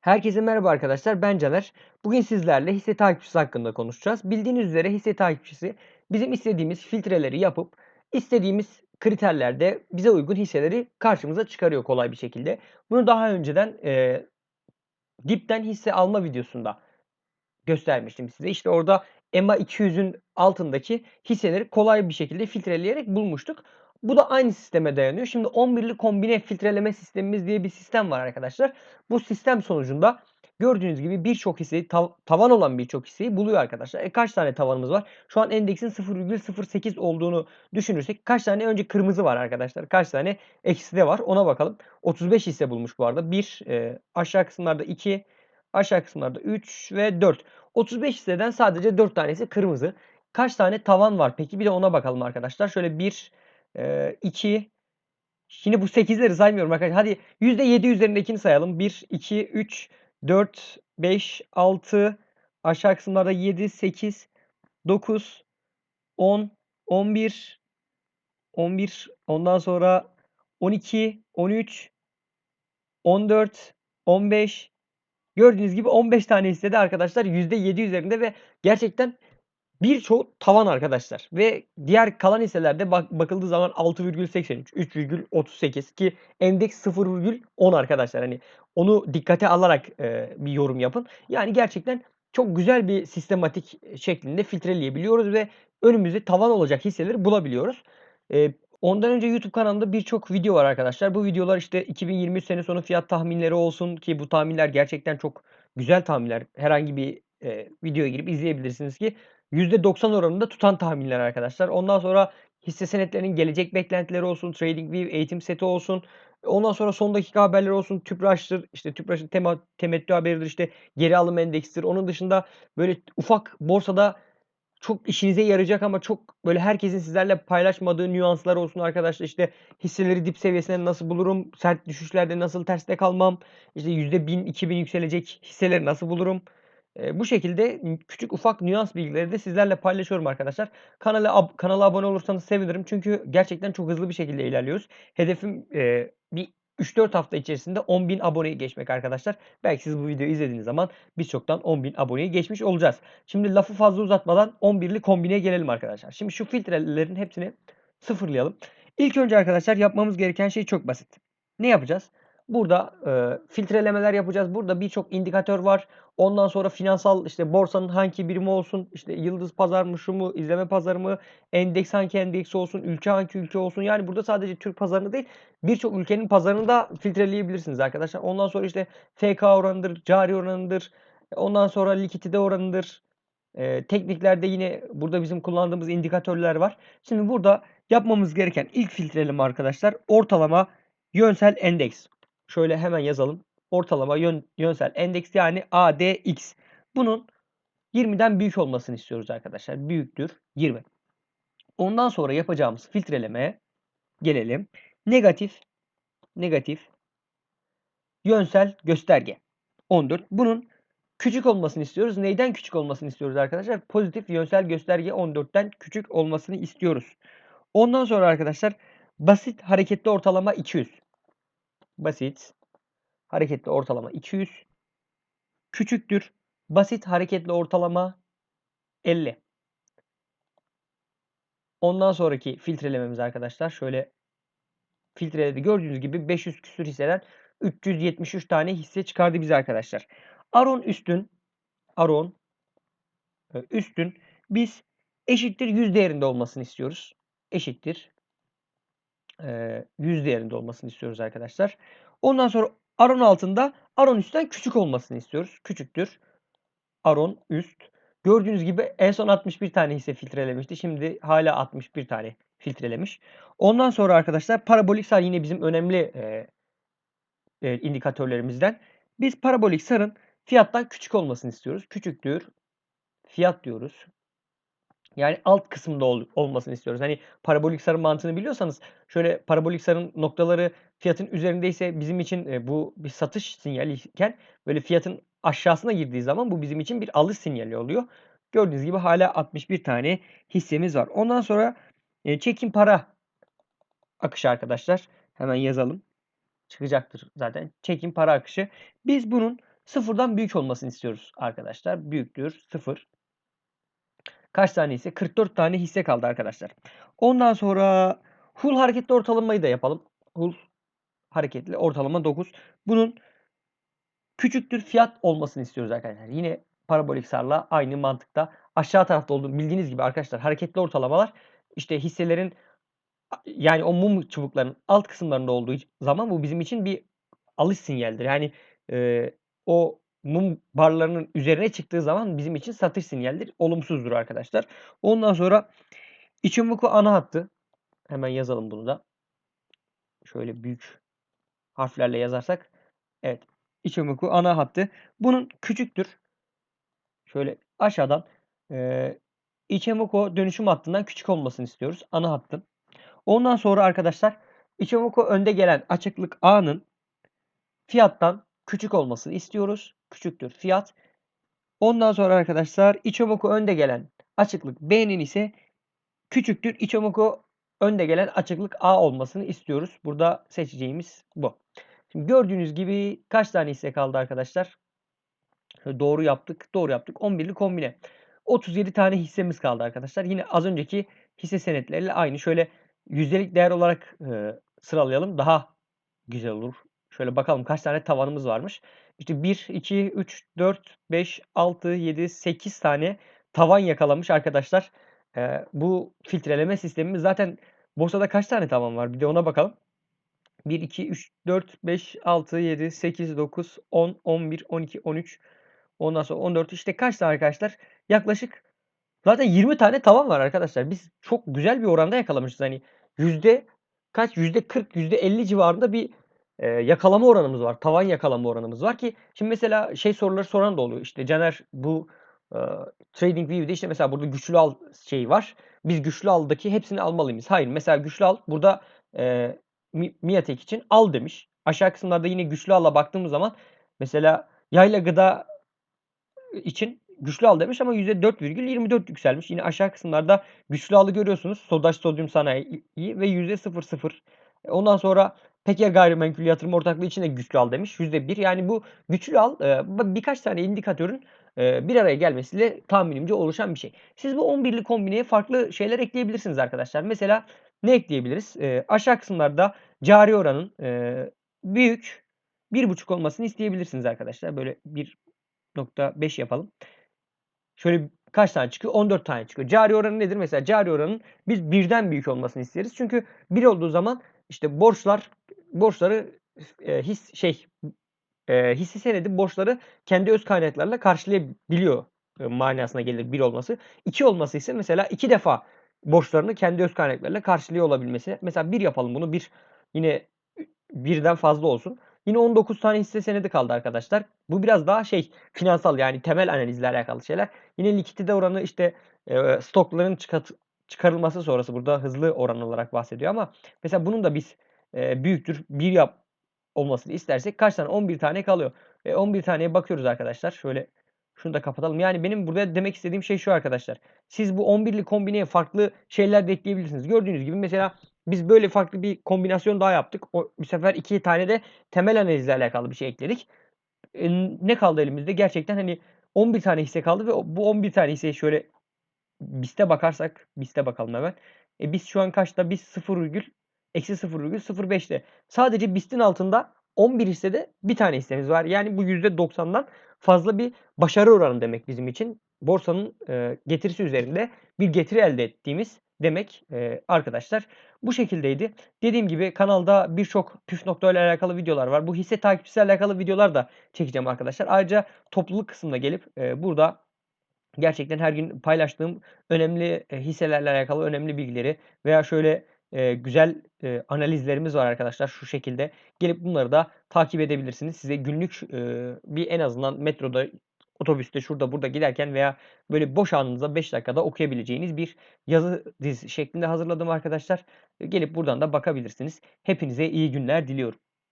Herkese merhaba arkadaşlar. Ben Caner. Bugün sizlerle hisse takipçisi hakkında konuşacağız. Bildiğiniz üzere hisse takipçisi bizim istediğimiz filtreleri yapıp istediğimiz kriterlerde bize uygun hisseleri karşımıza çıkarıyor kolay bir şekilde. Bunu daha önceden e, dipten hisse alma videosunda göstermiştim size. İşte orada EMA 200'ün altındaki hisseleri kolay bir şekilde filtreleyerek bulmuştuk. Bu da aynı sisteme dayanıyor. Şimdi 11'li kombine filtreleme sistemimiz diye bir sistem var arkadaşlar. Bu sistem sonucunda gördüğünüz gibi birçok hisseyi tav- tavan olan birçok hisseyi buluyor arkadaşlar. E kaç tane tavanımız var? Şu an endeksin 0,08 olduğunu düşünürsek kaç tane önce kırmızı var arkadaşlar? Kaç tane eksi de var? Ona bakalım. 35 hisse bulmuş bu arada. 1 e, aşağı kısımlarda 2 aşağı kısımlarda 3 ve 4. 35 hisseden sadece 4 tanesi kırmızı. Kaç tane tavan var peki? Bir de ona bakalım arkadaşlar. Şöyle 1 Eee, 2 Şimdi bu 8'leri saymıyorum arkadaşlar. Hadi %7 üzerindekini sayalım. 1, 2, 3, 4, 5, 6 aşağı kısımlarda 7, 8, 9, 10, 11, 11 ondan sonra 12, 13, 14, 15 gördüğünüz gibi 15 tane hissede arkadaşlar. %7 üzerinde ve gerçekten Birçoğu tavan arkadaşlar ve diğer kalan hisselerde bak bakıldığı zaman 6,83, 3,38 ki endeks 0,10 arkadaşlar. Hani onu dikkate alarak, eee, bir yorum yapın. Yani gerçekten çok güzel bir sistematik şeklinde filtreleyebiliyoruz ve önümüzde tavan olacak hisseleri bulabiliyoruz. Eee, ondan önce YouTube kanalımda birçok video var arkadaşlar. Bu videolar işte 2023 sene sonu fiyat tahminleri olsun ki bu tahminler gerçekten çok güzel tahminler. Herhangi bir, eee, videoya girip izleyebilirsiniz ki %90 oranında tutan tahminler arkadaşlar. Ondan sonra hisse senetlerinin gelecek beklentileri olsun, TradingView eğitim seti olsun. Ondan sonra son dakika haberleri olsun. TÜPRAŞ'tır, işte TÜPRAŞ'ın tema, temettü haberidir, işte geri alım endeksidir. Onun dışında böyle ufak borsada çok işinize yarayacak ama çok böyle herkesin sizlerle paylaşmadığı nüanslar olsun arkadaşlar. İşte hisseleri dip seviyesine nasıl bulurum? Sert düşüşlerde nasıl terste kalmam? İşte %1000, 2000 yükselecek hisseleri nasıl bulurum? Bu şekilde küçük ufak nüans bilgileri de sizlerle paylaşıyorum arkadaşlar. Kanala ab kanala abone olursanız sevinirim. Çünkü gerçekten çok hızlı bir şekilde ilerliyoruz. Hedefim, eee, bir 3-4 hafta içerisinde 10.000 aboneyi geçmek arkadaşlar. Belki siz bu videoyu izlediğiniz zaman biz çoktan 10.000 aboneyi geçmiş olacağız. Şimdi lafı fazla uzatmadan 11'li kombineye gelelim arkadaşlar. Şimdi şu filtrelerin hepsini sıfırlayalım. İlk önce arkadaşlar yapmamız gereken şey çok basit. Ne yapacağız? Burada, eee, filtrelemeler yapacağız. Burada birçok indikatör var. Ondan sonra finansal, işte, borsanın hangi birimi olsun, işte, yıldız pazar mı, şu mu, izleme pazarı mı, endeks hangi endeksi olsun, ülke hangi ülke olsun. Yani burada sadece Türk pazarını değil, birçok ülkenin pazarını da filtreleyebilirsiniz arkadaşlar. Ondan sonra, işte, FK oranıdır, cari oranıdır, ondan sonra likidite oranıdır. Eee, tekniklerde yine burada bizim kullandığımız indikatörler var. Şimdi burada yapmamız gereken ilk filtreleme arkadaşlar ortalama yönsel endeks. Şöyle hemen yazalım. Ortalama yön, yönsel endeks yani ADX. Bunun 20'den büyük olmasını istiyoruz arkadaşlar. Büyüktür 20. Ondan sonra yapacağımız filtrelemeye gelelim. Negatif, negatif, yönsel gösterge 14. Bunun küçük olmasını istiyoruz. Neyden küçük olmasını istiyoruz arkadaşlar? Pozitif yönsel gösterge 14'ten küçük olmasını istiyoruz. Ondan sonra arkadaşlar basit hareketli ortalama 200. Basit hareketli ortalama 200 küçüktür. Basit hareketli ortalama 50. Ondan sonraki filtrelememiz arkadaşlar şöyle filtreledi. Gördüğünüz gibi 500 küsür hisseden 373 tane hisse çıkardı bize arkadaşlar. Aron üstün Aron e, üstün biz eşittir 100 değerinde olmasını istiyoruz. Eşittir 100 değerinde olmasını istiyoruz arkadaşlar. Ondan sonra Aron altında Aron üstten küçük olmasını istiyoruz. Küçüktür. Aron üst. Gördüğünüz gibi en son 61 tane hisse filtrelemişti. Şimdi hala 61 tane filtrelemiş. Ondan sonra arkadaşlar parabolik sar yine bizim önemli e, e, indikatörlerimizden. Biz parabolik sarın fiyattan küçük olmasını istiyoruz. Küçüktür. Fiyat diyoruz. Yani alt kısımda ol, olmasını istiyoruz. Hani parabolik sarı mantığını biliyorsanız şöyle parabolik sarın noktaları fiyatın üzerindeyse bizim için e, bu bir satış sinyali iken böyle fiyatın aşağısına girdiği zaman bu bizim için bir alış sinyali oluyor. Gördüğünüz gibi hala 61 tane hissemiz var. Ondan sonra e, çekim para akışı arkadaşlar. Hemen yazalım. Çıkacaktır zaten. Çekim para akışı. Biz bunun sıfırdan büyük olmasını istiyoruz arkadaşlar. Büyüktür 0. Kaç tane hisse? 44 tane hisse kaldı arkadaşlar. Ondan sonra Hull hareketli ortalamayı da yapalım. Hull hareketli ortalama 9. Bunun küçüktür fiyat olmasını istiyoruz arkadaşlar. Yine parabolik sarla aynı mantıkta aşağı tarafta olduğunu bildiğiniz gibi arkadaşlar hareketli ortalamalar işte hisselerin yani o mum çubuklarının alt kısımlarında olduğu zaman bu bizim için bir alış sinyalidir. Yani e, o mum barlarının üzerine çıktığı zaman bizim için satış sinyalidir. Olumsuzdur arkadaşlar. Ondan sonra Ichimoku ana hattı. Hemen yazalım bunu da. Şöyle büyük harflerle yazarsak. Evet. Ichimoku ana hattı. Bunun küçüktür. Şöyle aşağıdan e, Ichimoku dönüşüm hattından küçük olmasını istiyoruz. Ana hattın. Ondan sonra arkadaşlar Ichimoku önde gelen açıklık A'nın fiyattan küçük olmasını istiyoruz. Küçüktür fiyat. Ondan sonra arkadaşlar Ichimoku önde gelen açıklık B'nin ise küçüktür. Ichimoku önde gelen açıklık A olmasını istiyoruz. Burada seçeceğimiz bu. Şimdi gördüğünüz gibi kaç tane hisse kaldı arkadaşlar? Doğru yaptık. Doğru yaptık. 11'li kombine. 37 tane hissemiz kaldı arkadaşlar. Yine az önceki hisse senetleriyle aynı. Şöyle yüzdelik değer olarak e, sıralayalım. Daha güzel olur. Şöyle bakalım kaç tane tavanımız varmış. İşte 1, 2, 3, 4, 5, 6, 7, 8 tane tavan yakalamış arkadaşlar. E, bu filtreleme sistemimiz zaten borsada kaç tane tavan var? Bir de ona bakalım. 1, 2, 3, 4, 5, 6, 7, 8, 9, 10, 11, 12, 13, ondan sonra 14 işte kaç tane arkadaşlar? Yaklaşık zaten 20 tane tavan var arkadaşlar. Biz çok güzel bir oranda yakalamışız. Hani yüzde kaç? Yüzde 40, yüzde 50 civarında bir e, yakalama oranımız var. Tavan yakalama oranımız var ki şimdi mesela şey soruları soran da oluyor. İşte Caner bu e, Trading View'de işte mesela burada güçlü al şeyi var. Biz güçlü aldaki hepsini almalı mıyız? Hayır. Mesela güçlü al burada e, Miatek için al demiş. Aşağı kısımlarda yine güçlü al'a baktığımız zaman mesela yayla gıda için güçlü al demiş ama %4,24 yükselmiş. Yine aşağı kısımlarda güçlü alı görüyorsunuz. Sodaş sodyum sanayi ve %0,0. Ondan sonra Peker gayrimenkul yatırım ortaklığı için de güçlü al demiş. %1. Yani bu güçlü al birkaç tane indikatörün bir araya gelmesiyle tahminimce oluşan bir şey. Siz bu 11'li kombineye farklı şeyler ekleyebilirsiniz arkadaşlar. Mesela ne ekleyebiliriz? Aşağı kısımlarda cari oranın büyük 1,5 olmasını isteyebilirsiniz arkadaşlar. Böyle 1.5 yapalım. Şöyle kaç tane çıkıyor? 14 tane çıkıyor. Cari oranı nedir? Mesela cari oranın biz birden büyük olmasını isteriz. Çünkü bir olduğu zaman işte borçlar borçları e, his şey e, hisse senedi borçları kendi öz kaynaklarla karşılayabiliyor e, manasına gelir bir olması. İki olması ise mesela iki defa borçlarını kendi öz kaynaklarıyla karşılıyor olabilmesi. Mesela bir yapalım bunu bir yine birden fazla olsun. Yine 19 tane hisse senedi kaldı arkadaşlar. Bu biraz daha şey finansal yani temel analizle alakalı şeyler. Yine likidite oranı işte e, stokların çıkart, çıkarılması sonrası burada hızlı oran olarak bahsediyor ama mesela bunun da biz e, büyüktür bir yap olmasını istersek kaç tane? 11 tane kalıyor. E, 11 taneye bakıyoruz arkadaşlar. Şöyle şunu da kapatalım. Yani benim burada demek istediğim şey şu arkadaşlar. Siz bu 11'li kombineye farklı şeyler de ekleyebilirsiniz. Gördüğünüz gibi mesela biz böyle farklı bir kombinasyon daha yaptık. O, bu sefer iki tane de temel analizle alakalı bir şey ekledik. E, ne kaldı elimizde? Gerçekten hani 11 tane hisse kaldı ve bu 11 tane hisseyi şöyle BIST'e bakarsak, BIST'e bakalım hemen. E biz şu an kaçta? Biz 0, eksi 0,05'te. Sadece BIST'in altında 11 hissede bir tane hissemiz var. Yani bu %90'dan fazla bir başarı oranı demek bizim için. Borsanın e, getirisi üzerinde bir getiri elde ettiğimiz demek e, arkadaşlar. Bu şekildeydi. Dediğim gibi kanalda birçok püf noktalarla alakalı videolar var. Bu hisse takipçisiyle alakalı videolar da çekeceğim arkadaşlar. Ayrıca topluluk kısmına gelip e, burada gerçekten her gün paylaştığım önemli e, hisselerle alakalı önemli bilgileri veya şöyle e, güzel e, analizlerimiz var arkadaşlar şu şekilde. Gelip bunları da takip edebilirsiniz. Size günlük e, bir en azından metroda otobüste şurada burada giderken veya böyle boş anınızda 5 dakikada okuyabileceğiniz bir yazı dizisi şeklinde hazırladım arkadaşlar. Gelip buradan da bakabilirsiniz. Hepinize iyi günler diliyorum.